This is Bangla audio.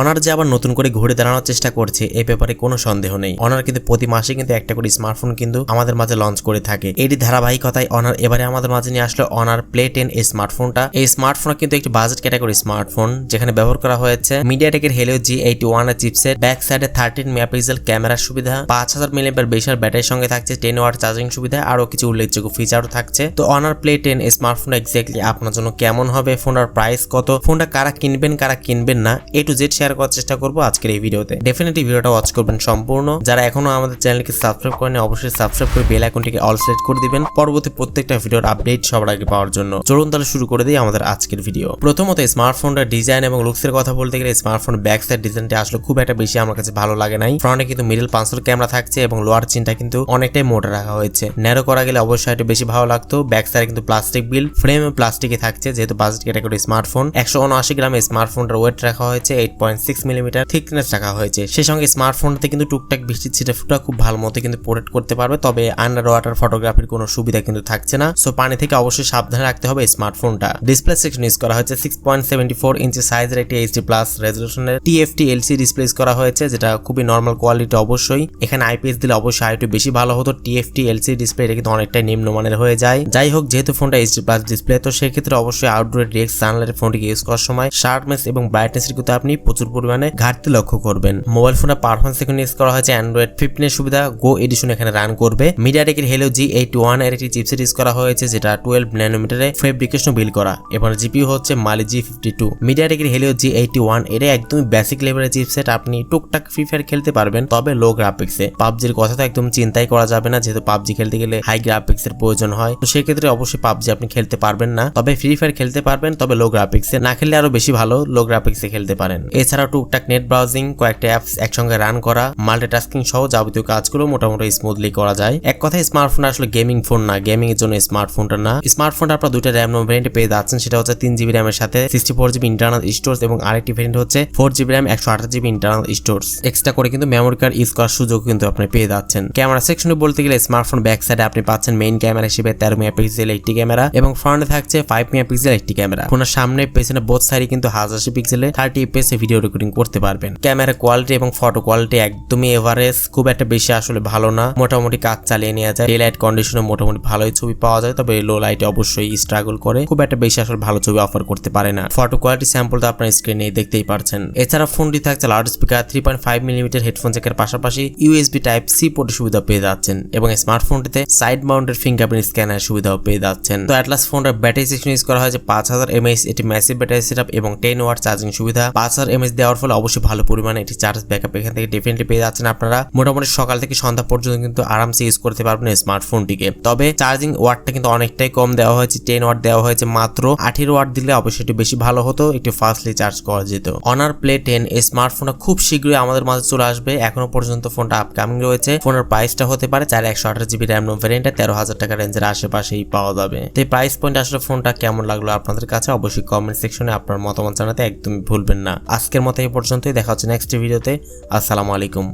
অনার যে আবার নতুন করে ঘুরে দাঁড়ানোর চেষ্টা করছে এই ব্যাপারে কোনো সন্দেহ নেই। অনার কিন্তু প্রতি মাসে কিন্তু একটা করে স্মার্টফোন কিন্তু আমাদের মাঝে লঞ্চ করে থাকে। এটি ধারাবাহিকতায় অনার এবারে আমাদের মাঝে নিয়ে আসলো অনার প্লে টেন এই স্মার্টফোনটা এই স্মার্টফোন কিন্তু একটি বাজেট ক্যাটাগরি স্মার্টফোন যেখানে ব্যবহার করা হয়েছে মিডিয়াটেকের Helio G eighty one chipset back সাইডে থার্টিন মেগাপিক্সেল ক্যামেরার সুবিধা, পাঁচ হাজার মিলিয়ামের বেশার ব্যাটারির সঙ্গে থাকছে টেন ওয়ার চার্জিং সুবিধা আরও কিছু উল্লেখযোগ্য ফিচারও থাকছে। তো অনার প্লে টেন এই স্মার্টফোন এক্স্যাক্টলি আপনার জন্য কেমন হবে ফোনটার প্রাইস কত ফোনটা কারা কিনবেন কারা কিনবেন না এ টু জেড শেয়ার করার চেষ্টা করব আজকের এই ভিডিওতে। ডেফিনেটলি ভিডিওটা ওয়াচ করবেন সম্পূর্ণ। যারা এখনও আমাদের চ্যানেলকে সাবস্ক্রাইব করেন অবশ্যই সাবস্ক্রাইব করে বেল আইকনটিকে অল সিলেক্ট করে দিবেন। পরবর্তী প্রত্যেকটা ভিডিওর আপডেট সবার আগে পাওয়ার জন্য। চলুন তাহলে শুরু করে দিই আমাদের আজকের ভিডিও প্রথমত স্মার্টফোনটার ডিজাইন এবং লুকসের কথা বলতে গেলে স্মার্টফোন ব্যাক সাইড ডিজাইনটা আসলে খুব একটা বেশি আমার কাছে ভালো লাগে নাই। ফ্রন্টে কিন্তু মিডল পাঁচশোর ক্যামেরা থাকছে এবং লোয়ার চিনটা কিন্তু অনেকটাই মোটা রাখা হয়েছে। ন্যারো করা গেলে অবশ্যই একটু বেশি ভালো লাগতো। ব্যাক সাইডে কিন্তু প্লাস্টিক বিল ফ্রেম প্লাস্টিকে থাকছে, যেহেতু বাজেট ক্যাটাগরি স্মার্টফোন একশো উনআশি গ্রামে স্মার্টফোনটার ওয়েট রাখা হয়েছে eight point six millimetre thickness রাখা হয়েছে। সেই সঙ্গে স্মার্টফোনটাতে কিন্তু টুকটাক বৃষ্টির ছিটে ফুটা খুব ভালো মতো কিন্তু প্রোটেক্ট করতে পারবে, তবে আন্ডার ওয়াটার ফটোগ্রাফির কোনো সুবিধা কিন্তু থাকছে না। সো পানি থেকে অবশ্যই সাবধানে রাখতে হবে স্মার্টফোনটা ডিসপ্লে সেকশন ইউজ করা হয়েছে six point seventy four inch সাইজের একটি এইচডি প্লাস রেজলিউশনের টিএফটি এলসি ডিসপ্লে করা হয়েছে, যেটা খুবই নর্মাল কোয়ালিটি অবশ্যই। এখানে আইপিএস দিলে অবশ্যই আরেকটু বেশি ভালো হতো। টিএফটি এলসি ডিসপ্লে এটা কিন্তু অনেকটাই নিম্নমানের হয়ে যায়। যাই হোক, যেহেতু ফোনটা এইচডি প্লাস ডিসপ্লে তো সেক্ষেত্রে অবশ্যই আউটডোর ডিএক্স সানলাইটের ফোনটিকে ইউজ করার সময়। শার্পনেস এবং ব্রাইটনেসের কিন্তু আপনি প্রচুর পরিমাণে ঘাটতি লক্ষ্য করবেন। মোবাইল ফোনের পারফরমেন্স এখানে ইউজ করা হয়েছে অ্যান্ড্রয়েড ফিফটিনের সুবিধা গো এডিশন এখানে রান করবে। মিডিয়াটেকের হেলো জি এইট ওয়ানের একটি চিপসেট ইউজ করা হয়েছে, যেটা টুয়েলভ ন্যানোমিটারে ফেব্রিকেশন বিল করা। এবং জিপিউ হচ্ছে মালি জি ফিফটি টু মিডিয়াটেকের হেলিও জি এইটি ওয়ান এটা একদমই বেসিক লেভেলের চিপসেট আপনি টুকটাক ফ্রি ফায়ার খেলতে পারবেন, তবে লো গ্রাফিক্সে পাবজির কথা তো একদম চিন্তাই করা যাবে না, যেহেতু পাবজি খেলতে গেলে হাই গ্রাফিক্স এর প্রয়োজন হয়। তো সেক্ষেত্রে অবশ্যই পাবজি আপনি খেলতে পারবেন না, তবে ফ্রি ফায়ার খেলতে পারবেন, তবে লো গ্রাফিক্সে না খেললে আরও বেশি ভালো লো গ্রাফিক্সে খেলতে পারেন। এছাড়াও টুকটাক নেট ব্রাউজিং, কয়েকটা অ্যাপস একসঙ্গে রান করা মাল্টিটাস্কিং সহ যাবতীয় কাজগুলো মোটামুটি স্মুথলি করা যায়। এক কথায় স্মার্টফোন আসলে গেমিং ফোন না গেমিং এর জন্য স্মার্টফোনটা না। স্মার্টফোনটা আপনার দুইটা র্যাম ভ্যারিয়েন্টে পেয়ে যাচ্ছেন, সেটা হচ্ছে তিন জিবি র্যামের সাথে sixty four GB internal stores এবং আরেকটি ভ্যারিয়েন্ট হচ্ছে ফোর জিবি র্যাম একশো আঠাশ জিবি ইন্টারনাল স্টোর্স এক্সট্রা করে কিন্তু মেমোরি কার্ড ইউজ করার সুযোগ কিন্তু আপনি পেয়ে যাচ্ছেন। ক্যামেরা সেকশনে বলতে গেলে স্মার্টফোন ব্যাক সাইডে আপনি পাচ্ছেন মেইন ক্যামেরা হিসেবে তেরো মেগাপিক্সেল একটি ক্যামেরা এবং ফ্রন্টে থাকছে ফাইভ মেগাপিক্সেল একটি ক্যামেরা ফোনের সামনে, পেছনে বোথ সাইডে কিন্তু হাজার পিক্সেলে থার্টি এফএস ভিডিও রেকর্ডিং করতে পারবেন। ক্যামেরা কোয়ালিটি এবং ফটো কোয়ালিটি একদমই এভারেজ খুব একটা বেশি আসলে ভালো না। মোটামুটি কাজ চালিয়ে নেওয়া যায়। ডে লাইট কন্ডিশনে মোটামুটি ভালোই ছবি পাওয়া যায়, তবে লো লাইটে অবশ্যই স্ট্রাগল করে। খুব একটা বেশি আসলে ভালো ছবি অফার করতে পারে না। ফটো কোয়ালিটি স্যাম্পল তো আপনার স্ক্রিনে দেখতেই পারছেন। এছাড়া ফোনটি থাকছে loud speaker three point five millimetre headphone জ্যাকের পাশাপাশি ইউএসবি টাইপ সি পোর্টের সুবিধা পেয়ে যাচ্ছেন। এবং স্মার্টফোনটিতে সাইড মাউন্টের ফিঙ্গারপ্রিন্ট স্ক্যানার সুবিধাও পেয়ে যাচ্ছেন। তো অ্যাটলাস ফোনটার ব্যাটারি সেকশন ইউজ করা হয়েছে পাঁচ হাজার এমএস এটি ম্যাসিভ ব্যাটারি সেটআপ এবং টেন ওয়াট চার্জিং সুবিধা। পাঁচ হাজার এমএস দেওয়ার ফলে অবশ্যই ভালো পরিমাণে একটি চার্জ ব্যাকআপ এখান থেকে ডেফিনেটলি পেয়ে যাচ্ছেন আপনারা। মোটামুটি সকাল থেকে সন্ধ্যা পর্যন্ত কিন্তু আরামসে ইউজ করতে পারবেন স্মার্টফোনটিকে তবে চার্জিং ওয়াটটা কিন্তু অনেকটাই কম দেওয়া হয়েছে টেন ওয়াট দেওয়া হয়েছে মাত্র। আঠেরো ওয়াট দিলে অবশ্যই একটু বেশি ভালো হতো, একটু ফাস্টলি চার্জ করা যেত। অনার প্লে টেন এই স্মার্টফোনটা খুব শীঘ্রই আমাদের মাঝে চলে আসবে। এখনও পর্যন্ত ফোনটা আপকামিং রয়েছে। ফোনের প্রাইসটা হতে পারে চার একশো আঠাশ জিবি র্যাম ভ্যারিয়েন্টে তেরো হাজার টাকা রেঞ্জের আশেপাশেই পাওয়া যাবে। তো এই প্রাইস পয়েন্ট আসলে ফোনটা কেমন লাগল আপনাদের কাছে? অবশ্যই কমেন্ট সেকশনে আপনার মতামত জানাতে একদমই ভুলবেন না। আজকের মতো এই পর্যন্তই। দেখা হচ্ছে নেক্সট ভিডিওতে আসসালামু আলাইকুম।